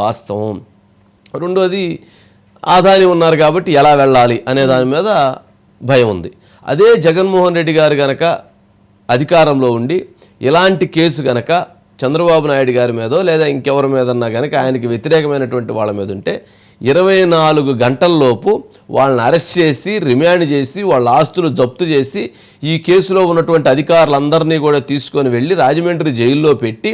వాస్తవం. రెండోది ఆదాని ఉన్నారు కాబట్టి ఎలా వెళ్ళాలి అనే దాని మీద భయం ఉంది. అదే జగన్మోహన్ రెడ్డి గారు గనక అధికారంలో ఉండి ఇలాంటి కేసు గనక చంద్రబాబు నాయుడు గారి మీదో లేదా ఇంకెవరి మీదన్నా గనక ఆయనకి వ్యతిరేకమైనటువంటి వాళ్ళ మీద ఉంటే ఇరవై నాలుగు గంటల్లోపు వాళ్ళని అరెస్ట్ చేసి రిమాండ్ చేసి వాళ్ళ ఆస్తులు జప్తు చేసి ఈ కేసులో ఉన్నటువంటి అధికారులందరినీ కూడా తీసుకొని వెళ్ళి రాజమండ్రి జైల్లో పెట్టి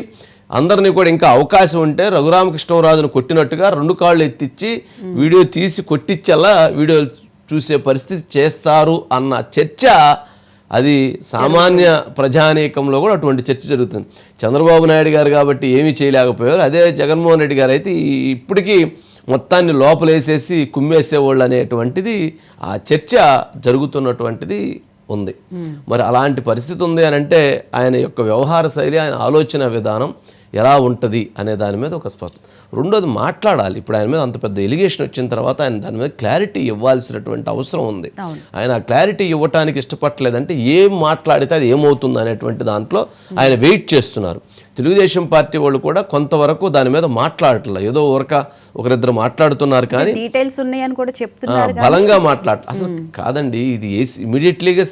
అందరినీ కూడా ఇంకా అవకాశం ఉంటే రఘురామకృష్ణరాజును కొట్టినట్టుగా రెండు కాళ్ళు ఎత్తిచ్చి వీడియో తీసి కొట్టించేలా వీడియో చూసే పరిస్థితి చేస్తారు అన్న చర్చ అది సామాన్య ప్రజానీకంలో కూడా అటువంటి చర్చ జరుగుతుంది. చంద్రబాబు నాయుడు గారు కాబట్టి ఏమీ చేయలేకపోయారు. అదే జగన్మోహన్ రెడ్డి గారు అయితే ఇప్పటికీ మొత్తాన్ని లోపలేసేసి కుమ్మేసేవాళ్ళు అనేటువంటిది ఆ చర్చ జరుగుతున్నటువంటిది ఉంది. మరి అలాంటి పరిస్థితి ఉంది అని అంటే ఆయన యొక్క వ్యవహార శైలి ఆయన ఆలోచన విధానం ఎలా ఉంటుంది అనే దాని మీద ఒక స్పష్టం రెండోది మాట్లాడాలి. ఇప్పుడు ఆయన మీద అంత పెద్ద ఎలిగేషన్ వచ్చిన తర్వాత ఆయన దాని మీద క్లారిటీ ఇవ్వాల్సినటువంటి అవసరం ఉంది. ఆయన ఆ క్లారిటీ ఇవ్వటానికి ఇష్టపడలేదంటే ఏం మాట్లాడితే అది ఏమవుతుంది అనేటువంటి దాంట్లో ఆయన వెయిట్ చేస్తున్నారు. తెలుగుదేశం పార్టీ వాళ్ళు కూడా కొంతవరకు దాని మీద మాట్లాడట్లేదు ఏదో ఊరక ఒకరిద్దరు మాట్లాడుతున్నారు కానీ డీటెయిల్స్ ఉన్నాయని కూడా చెప్తున్నారు బలంగా మాట్లాడ అసలు కాదండి ఇది ఇమీడియట్లీగా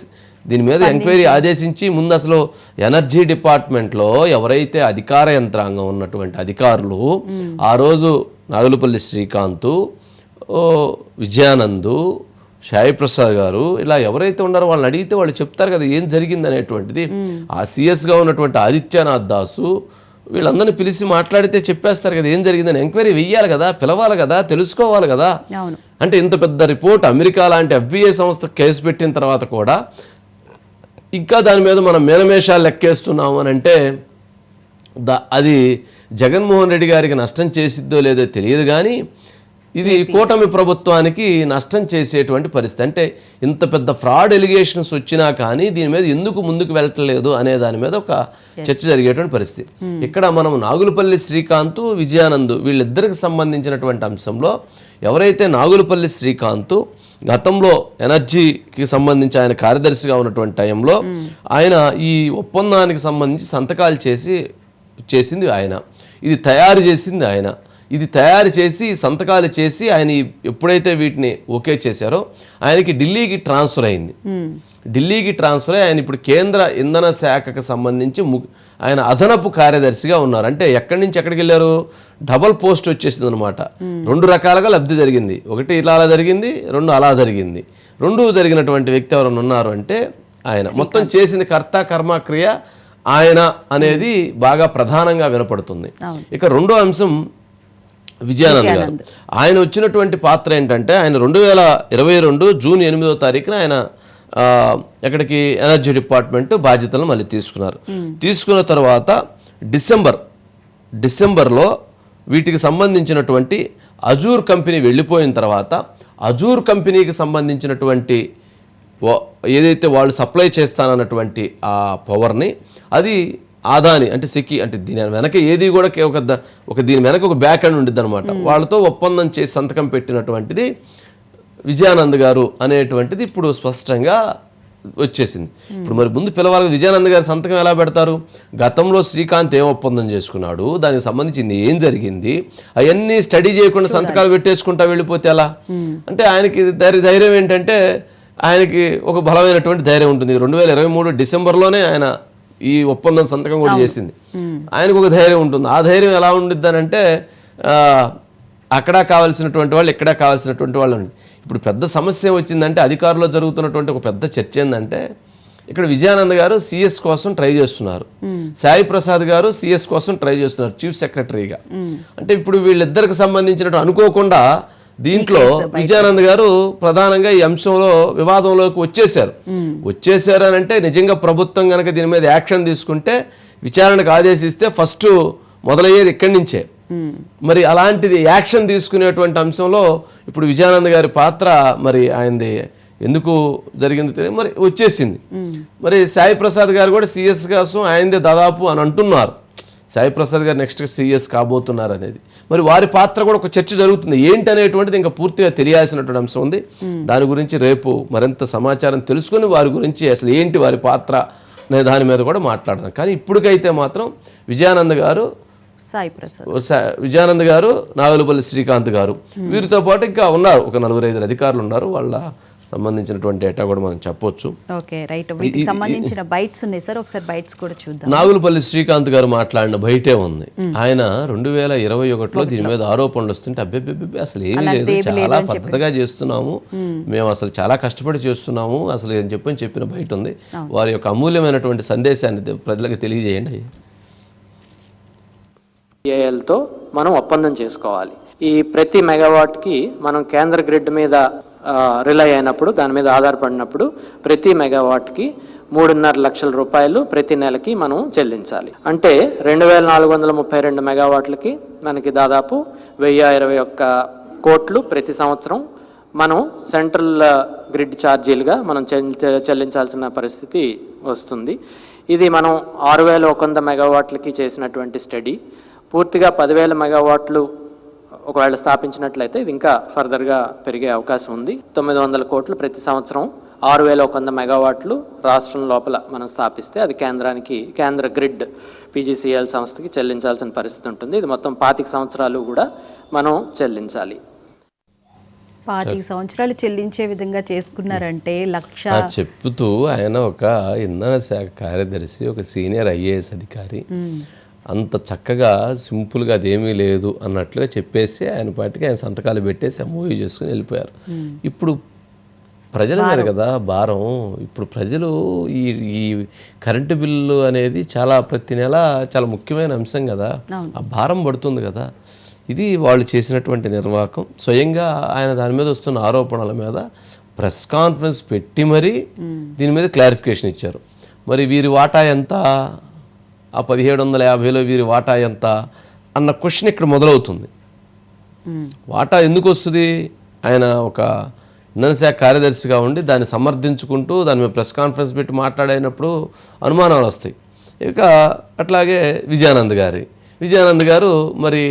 దీని మీద ఎంక్వైరీ ఆదేశించి ముందు అసలు ఎనర్జీ డిపార్ట్మెంట్లో ఎవరైతే అధికార యంత్రాంగం ఉన్నటువంటి అధికారులు ఆ రోజు నాగులపల్లి శ్రీకాంత్ ఓ, విజయానందు సాయి ప్రసాద్ గారు ఇలా ఎవరైతే ఉన్నారో వాళ్ళని అడిగితే వాళ్ళు చెప్తారు కదా ఏం జరిగింది అనేటువంటిది. ఆ సీఎస్గా ఉన్నటువంటి ఆదిత్యనాథ్ దాసు వీళ్ళందరినీ పిలిచి మాట్లాడితే చెప్పేస్తారు కదా ఏం జరిగిందని. ఎంక్వైరీ వెయ్యాలి కదా పిలవాలి కదా తెలుసుకోవాలి కదా. అంటే ఇంత పెద్ద రిపోర్ట్ అమెరికా లాంటి ఎఫ్బిఐ సంస్థ కేసు పెట్టిన తర్వాత కూడా ఇంకా దాని మీద మనం మేనమేషాలు లెక్కేస్తున్నాం అని అంటే ద అది జగన్మోహన్ రెడ్డి గారికి నష్టం చేసిద్దో లేదో తెలియదు కానీ ఇది కూటమి ప్రభుత్వానికి నష్టం చేసేటువంటి పరిస్థితి. అంటే ఇంత పెద్ద ఫ్రాడ్ ఎలిగేషన్స్ వచ్చినా కానీ దీని మీద ఎందుకు ముందుకు వెళ్ళట్లేదు అనే దాని మీద ఒక చర్చ జరిగేటువంటి పరిస్థితి. ఇక్కడ మనం నాగులపల్లి శ్రీకాంత్ విజయానంద్ వీళ్ళిద్దరికి సంబంధించినటువంటి అంశంలో ఎవరైతే నాగులపల్లి శ్రీకాంత్ గతంలో ఎనర్జీకి సంబంధించి ఆయన కార్యదర్శిగా ఉన్నటువంటి టైంలో ఆయన ఈ ఒప్పందానికి సంబంధించి సంతకాలు చేసి చేసింది ఆయన. ఇది తయారు చేసింది ఆయన. ఇది తయారు చేసి సంతకాలు చేసి ఆయన ఎప్పుడైతే వీటిని ఓకే చేశారో ఆయనకి ఢిల్లీకి ట్రాన్స్ఫర్ అయింది. ఢిల్లీకి ట్రాన్స్ఫర్ అయ్యి ఆయన ఇప్పుడు కేంద్ర ఇంధన శాఖకు సంబంధించి ఆయన అదనపు కార్యదర్శిగా ఉన్నారు. అంటే ఎక్కడి నుంచి ఎక్కడికి వెళ్ళారు? డబల్ పోస్ట్ వచ్చేసింది అనమాట రెండు రకాలుగా లబ్ధి జరిగింది. ఒకటి ఇలా అలా జరిగింది రెండు అలా జరిగింది. రెండు జరిగినటువంటి వ్యక్తి ఎవరైనా ఉన్నారు అంటే ఆయన. మొత్తం చేసింది కర్త కర్మ క్రియ ఆయన అనేది బాగా ప్రధానంగా వినపడుతుంది. ఇక రెండో అంశం విజయానంద్ గారు. ఆయన వచ్చినటువంటి పాత్ర ఏంటంటే ఆయన రెండు వేల ఇరవై రెండు జూన్ ఎనిమిదో తారీఖున ఆయన ఎక్కడికి? ఎనర్జీ డిపార్ట్మెంట్ బాధ్యతలను మళ్ళీ తీసుకున్నారు. తీసుకున్న తర్వాత డిసెంబర్ డిసెంబర్లో వీటికి సంబంధించినటువంటి అజూర్ కంపెనీ వెళ్ళిపోయిన తర్వాత అజూర్ కంపెనీకి సంబంధించినటువంటి ఏదైతే వాళ్ళు సప్లై చేస్తానన్నటువంటి ఆ పవర్ని అది ఆదాని అంటే సెకి అంటే దీని వెనక ఏది కూడా ఒక ఒక దీని వెనక ఒక బ్యాక్ అండ్ ఉండిద్ది అనమాట వాళ్ళతో ఒప్పందం చేసి సంతకం పెట్టినటువంటిది విజయానంద్ గారు అనేటువంటిది ఇప్పుడు స్పష్టంగా వచ్చేసింది. ఇప్పుడు మరి ముందు పిలవాలి విజయానంద్ గారి సంతకం ఎలా పెడతారు? గతంలో శ్రీకాంత్ ఏం ఒప్పందం చేసుకున్నాడు? దానికి సంబంధించింది ఏం జరిగింది? అవన్నీ స్టడీ చేయకుండా సంతకాలు పెట్టేసుకుంటా వెళ్ళిపోతే ఎలా? అంటే ఆయనకి ధైర్య ఏంటంటే ఆయనకి ఒక బలమైనటువంటి ధైర్యం ఉంటుంది. రెండు వేల ఇరవై మూడు డిసెంబర్లోనే ఆయన ఈ ఒప్పందం సంతకం కూడా చేసింది. ఆయనకు ఒక ధైర్యం ఉంటుంది. ఆ ధైర్యం ఎలా ఉండిద్దనంటే అక్కడ కావాల్సినటువంటి వాళ్ళు ఇక్కడ కావాల్సినటువంటి వాళ్ళు ఉంది ఇప్పుడు పెద్ద సమస్య వచ్చిందంటే అధికారంలో జరుగుతున్నటువంటి ఒక పెద్ద చర్చ ఏంటంటే ఇక్కడ విజయానంద్ గారు సిఎస్ కోసం ట్రై చేస్తున్నారు. సాయి ప్రసాద్ గారు సిఎస్ కోసం ట్రై చేస్తున్నారు చీఫ్ సెక్రటరీగా. అంటే ఇప్పుడు వీళ్ళిద్దరికి సంబంధించినట్టు అనుకోకుండా దీంట్లో విజయానంద్ గారు ప్రధానంగా ఈ అంశంలో వివాదంలోకి వచ్చేశారు. వచ్చేసారు అని అంటే నిజంగా ప్రభుత్వం కనుక దీని మీద యాక్షన్ తీసుకుంటే విచారణకు ఆదేశిస్తే ఫస్ట్ మొదలయ్యేది ఇక్కడి నుంచే. మరి అలాంటిది యాక్షన్ తీసుకునేటువంటి అంశంలో ఇప్పుడు విజయానంద్ గారి పాత్ర మరి ఆయనది ఎందుకు జరిగింది తెలియదు. మరి వచ్చేసింది. మరి సాయి ప్రసాద్ గారు కూడా సిఎస్ కోసం ఆయనదే దాదాపు అని అంటున్నారు. సాయి ప్రసాద్ గారు నెక్స్ట్ సీఎస్ కాబోతున్నారు అనేది. మరి వారి పాత్ర కూడా ఒక చర్చ జరుగుతుంది. ఏంటి అనేటువంటిది ఇంకా పూర్తిగా తెలియాల్సినటువంటి అంశం ఉంది. దాని గురించి రేపు మరింత సమాచారం తెలుసుకుని వారి గురించి అసలు ఏంటి వారి పాత్ర అనే దాని మీద కూడా మాట్లాడదాం. కానీ ఇప్పటికైతే మాత్రం విజయానంద్ గారు విజయానంద్ గారు నాగులపల్లి శ్రీకాంత్ గారు. వీరితో పాటు ఇంకా ఉన్నారు. ఒక నలుగురు ఐదు అధికారులు ఉన్నారు. వాళ్ళ సంబంధించినటువంటి డేటా కూడా మనం చెప్పొచ్చు. Okay right. సంబంధించిన బైట్స్ ఉన్నాయి సార్. ఒకసారి బైట్స్ కూడా చూద్దాం. నాగులపల్లి శ్రీకాంత్ గారు మాట్లాడిన బయటే ఉంది. ఆయన రెండు వేల ఇరవై ఒకటిలో దీని మీద ఆరోపణలు వస్తుంటే అబ్బే అసలు ఏమీ లేదు. చాలా పద్ధతిగా చేస్తున్నాము. మేము అసలు చాలా కష్టపడి చేస్తున్నాము. అసలు అని చెప్పని చెప్పిన బయట ఉంది. వారి యొక్క అమూల్యమైనటువంటి సందేశాన్ని ప్రజలకు తెలియజేయండి. ఏఎల్తో మనం ఒప్పందం చేసుకోవాలి. ఈ ప్రతి మెగావాట్కి మనం కేంద్ర గ్రిడ్ మీద రిలై అయినప్పుడు దాని మీద ఆధారపడినప్పుడు ప్రతి మెగావాట్కి మూడున్నర లక్షల రూపాయలు ప్రతి నెలకి మనం చెల్లించాలి. అంటే రెండు వేల నాలుగు వందల ముప్పై రెండు మెగావాట్లకి మనకి దాదాపు వెయ్యి ఇరవై ఒక్క కోట్లు ప్రతి సంవత్సరం మనం సెంట్రల్ గ్రిడ్ ఛార్జీలుగా మనం చెల్లించాల్సిన పరిస్థితి వస్తుంది. ఇది మనం ఆరు వేల ఒక వంద మెగావాట్లకి చేసినటువంటి స్టడీ పూర్తిగా పదివేల మెగావాట్లు ఒకవేళ స్థాపించినట్లయితే ఇది ఇంకా ఫర్దర్గా పెరిగే అవకాశం ఉంది. తొమ్మిది వందల కోట్లు ప్రతి సంవత్సరం ఆరు వేల ఒక వంద మెగావాట్లు రాష్ట్రం లోపల మనం స్థాపిస్తే అది కేంద్రానికి కేంద్ర గ్రిడ్ పీజీసీఎల్ సంస్థకి చెల్లించాల్సిన పరిస్థితి ఉంటుంది. ఇది మొత్తం పాతిక సంవత్సరాలు కూడా మనం చెల్లించాలి. పాతిక సంవత్సరాలు చెల్లించే విధంగా చేసుకున్నారంటే లక్ష ఆ చెప్తూ ఆయన ఒక ఇంధన శాఖ కార్యదర్శి ఒక సీనియర్ ఐఏఎస్ అధికారి. అంత చక్కగా సింపుల్గా అదేమీ లేదు అన్నట్లుగా చెప్పేసి ఆయన పాటికి ఆయన సంతకాలు పెట్టేసి మూవీ చేసుకుని వెళ్ళిపోయారు. ఇప్పుడు ప్రజల మీద కదా భారం. ఇప్పుడు ప్రజలు ఈ ఈ కరెంటు బిల్లు అనేది చాలా ప్రతి నెల చాలా ముఖ్యమైన అంశం కదా. ఆ భారం పడుతుంది కదా. ఇది వాళ్ళు చేసినటువంటి నిర్వాహకం. స్వయంగా ఆయన దాని మీద వస్తున్న ఆరోపణల మీద ప్రెస్ కాన్ఫరెన్స్ పెట్టి మరీ దీని మీద క్లారిఫికేషన్ ఇచ్చారు. మరి వీరి వాటా ఎంత? ఆ పదిహేడు వందల యాభైలో వీరి వాటా ఎంత అన్న క్వశ్చన్ ఇక్కడ మొదలవుతుంది. వాటా ఎందుకు వస్తుంది ఆయన ఒక ఇంధన శాఖ కార్యదర్శిగా ఉండి దాన్ని సమర్థించుకుంటూ దాని మీద ప్రెస్ కాన్ఫరెన్స్ పెట్టి మాట్లాడినప్పుడు అనుమానాలు వస్తాయి. ఇక అట్లాగే విజయానంద్ గారి. విజయానంద్ గారు మరి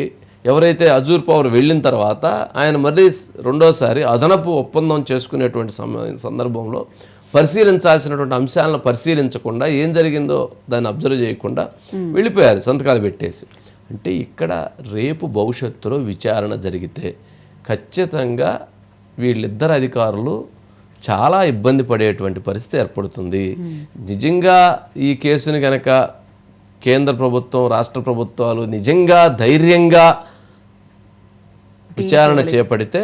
ఎవరైతే అజూర్ పవర్ వెళ్ళిన తర్వాత ఆయన మళ్ళీ రెండోసారి అదనపు ఒప్పందం చేసుకునేటువంటి సందర్భంలో పరిశీలించాల్సినటువంటి అంశాలను పరిశీలించకుండా ఏం జరిగిందో దాన్ని అబ్జర్వ్ చేయకుండా వెళ్ళిపోయారు సంతకాలు పెట్టేసి. అంటే ఇక్కడ రేపు భవిష్యత్తులో విచారణ జరిగితే ఖచ్చితంగా వీళ్ళిద్దరు అధికారులు చాలా ఇబ్బంది పడేటువంటి పరిస్థితి ఏర్పడుతుంది. నిజంగా ఈ కేసుని కనుక కేంద్ర ప్రభుత్వం రాష్ట్ర ప్రభుత్వాలు నిజంగా ధైర్యంగా విచారణ చేపడితే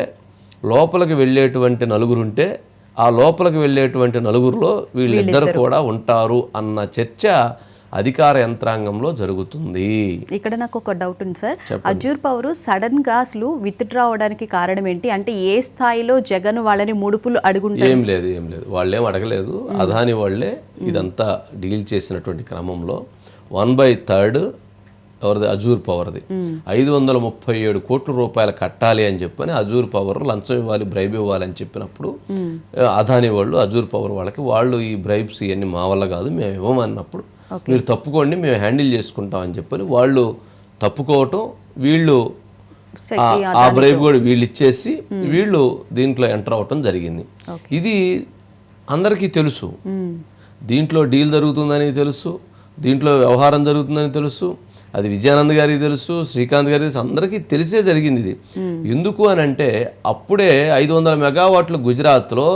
లోపలికి వెళ్ళేటువంటి నలుగురుంటే ఆ లోపలికి వెళ్ళేటువంటి నలుగురిలో వీళ్ళిద్దరు కూడా ఉంటారు అన్న చర్చ అధికార యంత్రాంగంలో జరుగుతుంది. ఇక్కడ నాకు ఒక డౌట్ ఉంది సార్ అజూర్ పవర్ సడన్గా అసలు విత్డ్రా అవడానికి కారణం ఏంటి? అంటే ఏ స్థాయిలో జగన్ వాళ్ళని ముడుపులు అడుగుంటారు? ఏం లేదు ఏం లేదు. వాళ్ళేం అడగలేదు. అదాని వాళ్ళే ఇదంతా డీల్ చేసినటువంటి క్రమంలో వన్ బై థర్డ్ ఎవరిది? అజూర్ పవర్ది. ఐదు వందల ముప్పై ఏడు కోట్ల రూపాయలు కట్టాలి అని చెప్పని అజూర్ పవర్ లంచం ఇవ్వాలి బ్రైబ్ ఇవ్వాలి అని చెప్పినప్పుడు అదాని వాళ్ళు అజూర్ పవర్ వాళ్ళకి వాళ్ళు ఈ బ్రైబ్స్ ఇవన్నీ మా వల్ల కాదు మేము ఇవ్వమన్నప్పుడు మీరు తప్పుకోండి మేము హ్యాండిల్ చేసుకుంటాం అని చెప్పని వాళ్ళు తప్పుకోవటం వీళ్ళు ఆ- బ్రైబ్ కూడా వీళ్ళు ఇచ్చేసి వీళ్ళు దీంట్లో ఎంటర్ అవటం జరిగింది. ఇది అందరికీ తెలుసు. దీంట్లో డీల్ జరుగుతుందని తెలుసు దీంట్లో వ్యవహారం జరుగుతుందని తెలుసు అది విజయానంద్ గారికి తెలుసు శ్రీకాంత్ గారికి తెలుసు అందరికీ తెలిసే జరిగింది ఇది. ఎందుకు అని అంటే అప్పుడే ఐదు వందల మెగావాట్లు గుజరాత్లో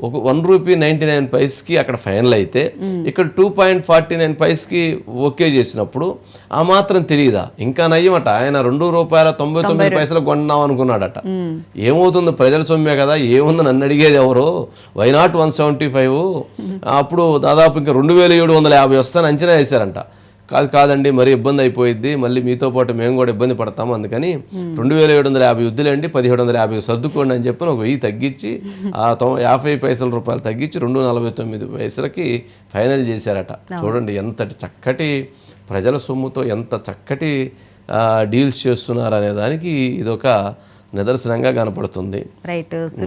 ఒక వన్ రూపీ నైంటీ నైన్ పైస్కి అక్కడ ఫైనల్ అయితే ఇక్కడ టూ పాయింట్ ఫార్టీ నైన్ పైస్కి ఓకే చేసినప్పుడు ఆ మాత్రం తెలియదా? ఇంకా నయ్యమట ఆయన రెండు రూపాయల తొంభై తొమ్మిది పైసలు కొన్నాం అనుకున్నాడట. ఏమవుతుంది ప్రజల సొమ్మే కదా? ఏముంది నన్ను అడిగేది ఎవరు? వైనాట్ వన్ సెవెంటీ ఫైవ్ అప్పుడు దాదాపు ఇంకా రెండు వేల ఏడు వందల యాభై వస్తాను అంచనా వేశారంట. కాదు కాదండి మరి ఇబ్బంది అయిపోయింది మళ్ళీ మీతో పాటు మేము కూడా ఇబ్బంది పడతాము. అందుకని రెండు వేల ఏడు వందల యాభై వద్దులేండి పదిహేడు వందల యాభై సర్దుకోండి అని చెప్పి ఒక వెయ్యి తగ్గించి ఆ తొ యాభై పైసల రూపాయలు తగ్గించి రెండు నలభై తొమ్మిది పైసలకి ఫైనల్ చేశారట. చూడండి ఎంతటి చక్కటి ప్రజల సొమ్ముతో ఎంత చక్కటి డీల్స్ చేస్తున్నారు అనే దానికి ఇదొక నిదర్శనంగా కనపడుతుంది. రైట్.